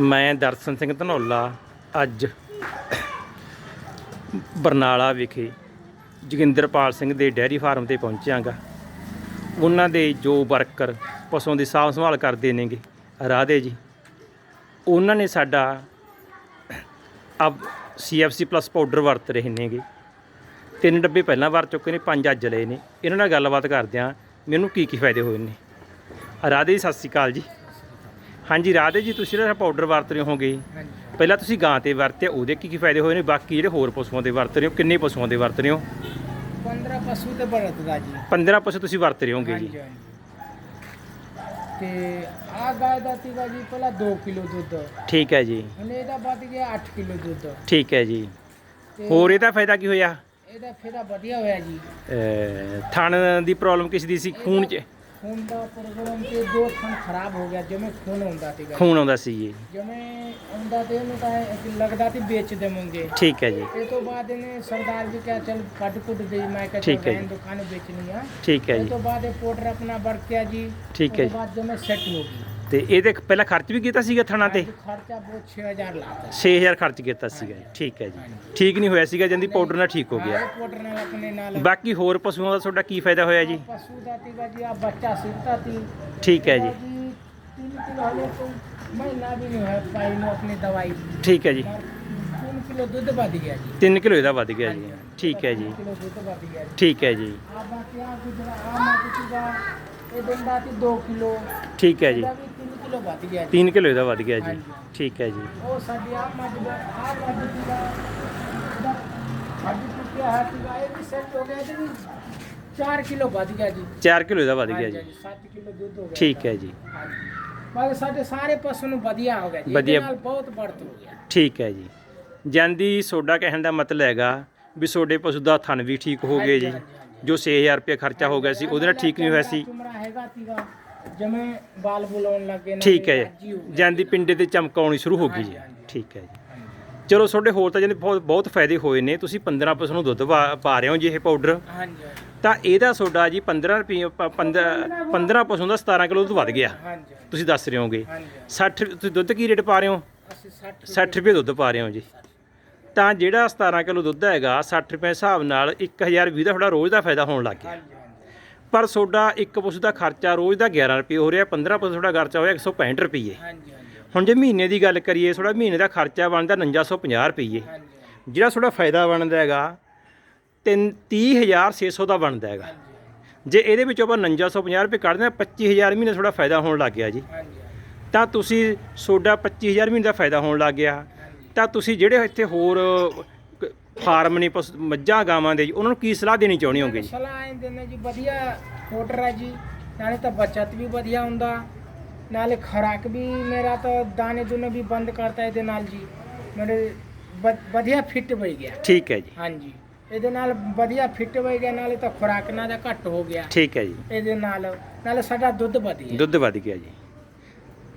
ਮੈਂ ਦਰਸ਼ਨ ਸਿੰਘ ਧਨੌਲਾ ਅੱਜ ਬਰਨਾਲਾ ਵਿਖੇ ਜੋਗਿੰਦਰਪਾਲ ਸਿੰਘ ਦੇ ਡੈਰੀ ਫਾਰਮ ਤੇ ਪਹੁੰਚਿਆਗਾ। ਉਹਨਾਂ ਦੇ ਜੋ ਵਰਕਰ ਪਸ਼ੂਆਂ ਦੀ ਸਾਂਭ ਸੰਭਾਲ ਕਰਦੇ ਨੇਗੇ। ਰਾਧੇ ਜੀ, ਉਹਨਾਂ ਨੇ ਸਾਡਾ ਅਬ ਸੀਐਫਸੀ ਪਲੱਸ ਪਾਊਡਰ ਵਰਤ ਰਹੇ ਨੇਗੇ। ਤਿੰਨ ਡੱਬੇ ਪਹਿਲਾਂ ਵਰਤ ਚੁੱਕੇ ਨੇ, ਪੰਜ ਅੱਜ ਲਏ ਨੇ। ਇਹਨਾਂ ਨਾਲ ਗੱਲਬਾਤ ਕਰਦੇ ਹਾਂ ਮੈਨੂੰ ਕੀ ਕੀ ਫਾਇਦੇ ਹੋਏ ਨੇ। ਰਾਧੇ ਜੀ, ਸਤਿ ਸ਼੍ਰੀ ਅਕਾਲ ਜੀ। ਹਾਂਜੀ ਰਾਧੇ ਜੀ ਤੁਸੀਂ ਜਿਹੜਾ ਪਾਊਡਰ ਵਰਤ ਰਹੇ ਹੋਗੇ ਹਾਂਜੀ। ਪਹਿਲਾਂ ਤੁਸੀਂ ਗਾਂ ਤੇ ਵਰਤਿਆ ਉਹਦੇ ਕੀ ਕੀ ਫਾਇਦੇ ਹੋਏ ਨੇ? ਬਾਕੀ ਜਿਹੜੇ ਹੋਰ ਪਸ਼ੂਆਂ ਦੇ ਵਰਤ ਰਹੇ ਹੋ ਕਿੰਨੇ ਪਸ਼ੂਆਂ ਦੇ ਵਰਤ ਰਹੇ ਹੋ? 15 ਪਸ਼ੂ ਤੇ ਵਰਤਦਾ ਜੀ। 15 ਪਸ਼ੂ ਤੁਸੀਂ ਵਰਤ ਰਹੇ ਹੋਗੇ ਜੀ। ਤੇ ਆ ਗਾय ਦਾ ਸੀਗਾ ਜੀ ਪਹਿਲਾਂ 2 ਕਿਲੋ ਦੁੱਧ। ਠੀਕ ਹੈ ਜੀ। ਹੁਣ ਇਹਦਾ ਵੱਧ ਗਿਆ 8 ਕਿਲੋ ਦੁੱਧ। ਠੀਕ ਹੈ ਜੀ। ਹੋਰ ਇਹਦਾ ਫਾਇਦਾ ਕੀ ਹੋਇਆ? ਇਹਦਾ ਫੇਰਾ ਵਧੀਆ ਹੋਇਆ ਜੀ। ਥਣ ਦੀ ਪ੍ਰੋਬਲਮ ਕਿਸ ਦੀ ਸੀ? ਖੂਨ ਚ ਖੂਨ ਦਾ ਪ੍ਰੋਗਰਾਮ ਤੇ ਦੋ ਥਣ ਖਰਾਬ ਹੋ ਗਿਆ ਜਿਵੇਂ ਖੂਨ ਹੁੰਦਾ ਸੀਗਾ। ਖੂਨ ਆਉਂਦਾ ਸੀ ਜੀ। ਜਿਵੇਂ ਆਉਂਦਾ ਤੇ ਇਹਨੂੰ ਤਾਂ ਇਹ ਲੱਗਦਾ ਤੇ ਵੇਚ ਦੇਵਾਂਗੇ। ਠੀਕ ਹੈ ਜੀ। ਇਹ ਤੋਂ ਬਾਅਦ ਇਹਨੇ ਸਰਦਾਰ ਜੀ ਕਿਹਾ ਚਲ ਕੱਢ ਕੁੱਟ ਦੇ ਮੈਂ ਕਿਹਾ ਠੀਕ ਹੈ ਚਲ ਜੀ। ਦੁਕਾਨ ਵੇਚਣੀ ਆ। ਠੀਕ ਹੈ ਇਹ ਜੀ। ਤੋਂ ਬਾਅਦ ਇਹ ਪਾਊਡਰ ਆਪਣਾ ਵਰਤਿਆ ਜੀ। ਠੀਕ ਹੈ ਜੀ। ਬਾਅਦ ਜਿਵੇਂ ਸੈੱਟ ਹੋ ਗਈ। ਤੇ ਇਹਦੇ ਪਹਿਲਾਂ ਖਰਚ ਵੀ ਕੀਤਾ ਸੀਗਾ ਥਣਾ ਤੇ? ਖਰਚਾ ਬਹੁਤ 6000 ਲਾਤਾ 6000 ਖਰਚ ਕੀਤਾ ਸੀਗਾ। ਠੀਕ ਹੈ ਜੀ। ਠੀਕ ਨਹੀਂ ਹੋਇਆ ਸੀਗਾ ਜਾਂਦੀ ਪਾਊਡਰ ਨਾਲ ਠੀਕ ਹੋ ਗਿਆ। ਹਾਂ, ਪਾਊਡਰ ਨਾਲ ਆਪਣੇ ਨਾਲ। ਬਾਕੀ ਹੋਰ ਪਸ਼ੂਆਂ ਦਾ ਤੁਹਾਡਾ ਕੀ ਫਾਇਦਾ ਹੋਇਆ ਜੀ? ਪਸ਼ੂ ਦਾ ਤੀਗਾ ਜੀ ਆ ਬੱਚਾ ਸਿੱਧਾ ਤੀ ਠੀਕ ਹੈ ਜੀ। 3 ਕਿਲੋ ਹਲੇ ਤੋਂ ਮਹੀਨਾ ਵੀ ਨਹੀਂ ਹੋਇਆ ਪਾਈ ਨੂੰ ਆਪਣੀ ਦਵਾਈ। ਠੀਕ ਹੈ ਜੀ। 3 ਕਿਲੋ ਦੁੱਧ ਵੱਧ ਗਿਆ ਜੀ। 3 ਕਿਲੋ ਇਹਦਾ ਵੱਧ ਗਿਆ ਜੀ। ਠੀਕ ਹੈ ਜੀ। 3 ਕਿਲੋ ਦੁੱਧ ਵੱਧ ਗਿਆ ਜੀ। ਠੀਕ ਹੈ ਜੀ। ਆ ਬਾਕੀ ਆ ਗੁਜਰਾ ਆ ਮਾਟੀ ਸੀਗਾ ਇਹ ਦਿੰਦਾ ਤੀ 2 ਕਿਲੋ। ਠੀਕ ਹੈ ਜੀ। ਇਹਦਾ ਵੀ 3 ਕਿਲੋ ਵੱਧ ਗਿਆ ਜੀ। 3 ਕਿਲੋ ਇਹਦਾ ਵੱਧ ਗਿਆ ਜੀ। ਹਾਂਜੀ। ਠੀਕ ਹੈ ਜੀ। ਉਹ ਸਾਡੀ ਆ ਮੱਝ ਦਾ ਆ ਮੱਝ ਸੀਗਾ ਇਹਦਾ ਮੱਝ ਟੁੱਟਿਆ ਹੈ ਸੀਗਾ ਇਹ ਵੀ ਸੈੱਟ ਹੋ ਗਿਆ ਤੇ ਵੀ 4 ਕਿਲੋ ਵੱਧ ਗਿਆ ਜੀ। 4 ਕਿਲੋ ਇਹਦਾ ਵੱਧ ਗਿਆ ਜੀ। 7 ਕਿਲੋ ਦੁੱਧ ਹੋ ਗਿਆ ਠੀਕ ਹੈ ਜੀ। ਬਾਕੀ ਸਾਡੇ ਸਾਰੇ ਪਸ਼ੂ ਨੂੰ ਵਧੀਆ ਹੋ ਗਿਆ ਜੀ ਵਧੀਆ। ਨਾਲ ਬਹੁਤ ਬੜਤ ਹੋ ਗਿਆ। ਠੀਕ ਹੈ ਜੀ। ਜਾਂਦੀ ਸੋਡਾ ਕਹਿਣ ਦਾ ਮਤਲਬ ਹੈਗਾ ਵੀ ਸੋਡੇ ਪਸ਼ੂ ਦਾ ਥਣ ਵੀ ਠੀਕ ਹੋ ਗਏ ਜੀ। ਹਾਂਜੀ, ਹਾਂਜੀ, ਜੋ 6000 ਰੁਪਏ ਖਰਚਾ ਹੋ ਗਿਆ ਸੀ ਉਹਦੇ ਨਾਲ ਠੀਕ ਨਹੀਂ ਹੋਇਆ ਸੀ। ਚੁਮੜਾ ਹੈਗਾ ਸੀਗਾ ਜਿਵੇਂ ਬਾਲ ਬੁਲਾਉਣ ਲੱਗੇ ਨੇ ਠੀਕ ਹੈ ਜੀ। ਜਾਂਦੀ ਪਿੰਡੇ ਤੇ ਚਮਕ ਆਉਣੀ ਸ਼ੁਰੂ ਹੋ ਗਈ ਜੀ। ਠੀਕ ਹੈ ਜੀ। ਚਲੋ ਤੁਹਾਡੇ ਹੋਰ ਤਾਂ ਜਾਂਦੇ ਬਹੁਤ ਬਹੁਤ ਫਾਇਦੇ ਹੋਏ ਨੇ। ਤੁਸੀਂ 15 ਪਸ਼ੂ ਨੂੰ ਦੁੱਧ ਪਾ ਰਹੇ ਹੋ ਜੀ ਇਹ ਪਾਊਡਰ ਹਾਂਜੀ ਤਾਂ ਇਹਦਾ ਸੋਡਾ ਜੀ 15 ਰੁਪਏ 15 15 ਪਸ਼ੂ ਦਾ 17 ਕਿਲੋ ਦੁੱਧ ਵੱਧ ਗਿਆ। ਹਾਂਜੀ ਤੁਸੀਂ ਦੱਸ ਰਹੇ ਹੋਗੇ। ਹਾਂਜੀ 60 ਤੁਸੀਂ ਦੁੱਧ ਕੀ ਰੇਟ ਪਾ ਰਹੇ ਹੋ? ਅਸੀਂ 60 60 ਰੁਪਏ ਦੁੱਧ ਪਾ ਰਹੇ ਹੋ ਜੀ। ਤਾਂ ਜਿਹੜਾ 17 ਕਿਲੋ ਦੁੱਧ ਹੈਗਾ 60 ਰੁਪਏ ਹਿਸਾਬ ਨਾਲ 1020 ਦਾ ਤੁਹਾਡਾ ਰੋਜ਼ ਦਾ ਫਾਇਦਾ ਹੋਣ ਲੱਗ ਗਿਆ। ਪਰ ਤੁਹਾਡਾ ਇੱਕ ਪਸ਼ੂ ਦਾ ਖਰਚਾ ਰੋਜ਼ ਦਾ 11 ਰੁਪਏ ਹੋ ਰਿਹਾ 15 ਪਸ਼ੂ ਤੁਹਾਡਾ ਖਰਚਾ ਹੋਇਆ 165 ਰੁਪਏ ਹਾਂਜੀ ਹਾਂਜੀ। ਹੁਣ ਜੇ ਮਹੀਨੇ ਦੀ ਗੱਲ ਕਰੀਏ ਤੁਹਾਡਾ ਮਹੀਨੇ ਦਾ ਖਰਚਾ ਬਣਦਾ 4950 ਰੁਪਏ ਜਿਹੜਾ ਤੁਹਾਡਾ ਫਾਇਦਾ ਬਣਦਾ ਹੈਗਾ 30600 ਦਾ ਬਣਦਾ ਹੈਗਾ। ਜੇ ਇਹਦੇ ਵਿੱਚੋਂ ਆਪਾਂ 4950 ਰੁਪਏ ਕੱਢਦੇ ਹਾਂ 25000 ਮਹੀਨੇ ਤੁਹਾਡਾ ਫਾਇਦਾ ਹੋਣ ਲੱਗ ਗਿਆ ਜੀ। ਤਾਂ ਤੁਸੀਂ ਤੁਹਾਡਾ 25000 ਮਹੀਨੇ ਦਾ ਫਾਇਦਾ ਹੋਣ ਲੱਗ ਗਿਆ। ਤਾਂ ਤੁਸੀਂ ਜਿਹੜੇ ਇੱਥੇ ਹੋਰ ਕ- ਫਾਰਮ ਨੇ ਪਸ਼ੂ- ਮੱਝਾਂ ਗਾਵਾਂ ਦੇ ਜੀ ਉਹਨਾਂ ਨੂੰ ਕੀ ਸਲਾਹ ਦੇਣੀ ਚਾਹੁੰਦੇ ਹੋਗੇ ਜੀ? ਸਲਾਹ ਇਹ ਦਿੰਦੇ ਜੀ ਵਧੀਆ ਪਾਊਡਰ ਹੈ ਜੀ ਨਾਲੇ ਤਾਂ ਬਚਤ ਵੀ ਵਧੀਆ ਹੁੰਦਾ ਨਾਲੇ ਖੁਰਾਕ ਵੀ ਮੇਰਾ ਤਾਂ ਦਾਣੇ ਦੁਨੇ ਵੀ ਬੰਦ ਕਰਤਾ ਇਹਦੇ ਨਾਲ ਜੀ ਮੇਰੇ ਵ- ਵਧੀਆ ਫਿੱਟ ਬਣ ਗਿਆ। ਠੀਕ ਹੈ ਜੀ। ਹਾਂਜੀ ਇਹਦੇ ਨਾਲ ਵਧੀਆ ਫਿੱਟ ਬਣ ਗਿਆ ਨਾਲੇ ਤਾਂ ਖੁਰਾਕ ਨਾਲ ਦਾ ਘੱਟ ਹੋ ਗਿਆ। ਠੀਕ ਹੈ ਜੀ। ਇਹਦੇ ਨਾਲ ਨਾਲੇ ਸਾਡਾ ਦੁੱਧ ਵਧ ਗਿਆ। ਦੁੱਧ ਵੱਧ ਗਿਆ ਜੀ।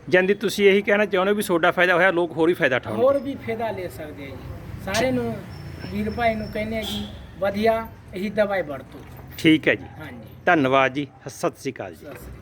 ਜਾਂਦੀ ਤੁਸੀਂ ਇਹੀ ਕਹਿਣਾ ਚਾਹੁੰਦੇ ਹੋ ਵੀ ਤੁਹਾਡਾ ਫਾਇਦਾ ਹੋਇਆ ਲੋਕ ਹੋਰ ਹੀ ਫਾਇਦਾ ਹੋਰ ਉਠਾਉਣਗੇ ਵੀ ਫਾਇਦਾ ਲੈ ਸਕਦੇ ਆ ਜੀ। ਸਾਰੇ ਨੂੰ ਵੀਰ ਭਾਈ ਨੂੰ ਕਹਿੰਦੇ ਆ ਜੀ ਵਧੀਆ ਇਹੀ ਦਵਾਈ ਵਰਤੋ। ਠੀਕ ਹੈ ਜੀ। ਹਾਂਜੀ। ਧੰਨਵਾਦ ਜੀ। ਸਤਿ ਸ੍ਰੀ ਅਕਾਲ ਜੀ। ਸਤਿ ਸ੍ਰੀ ਅਕਾਲ।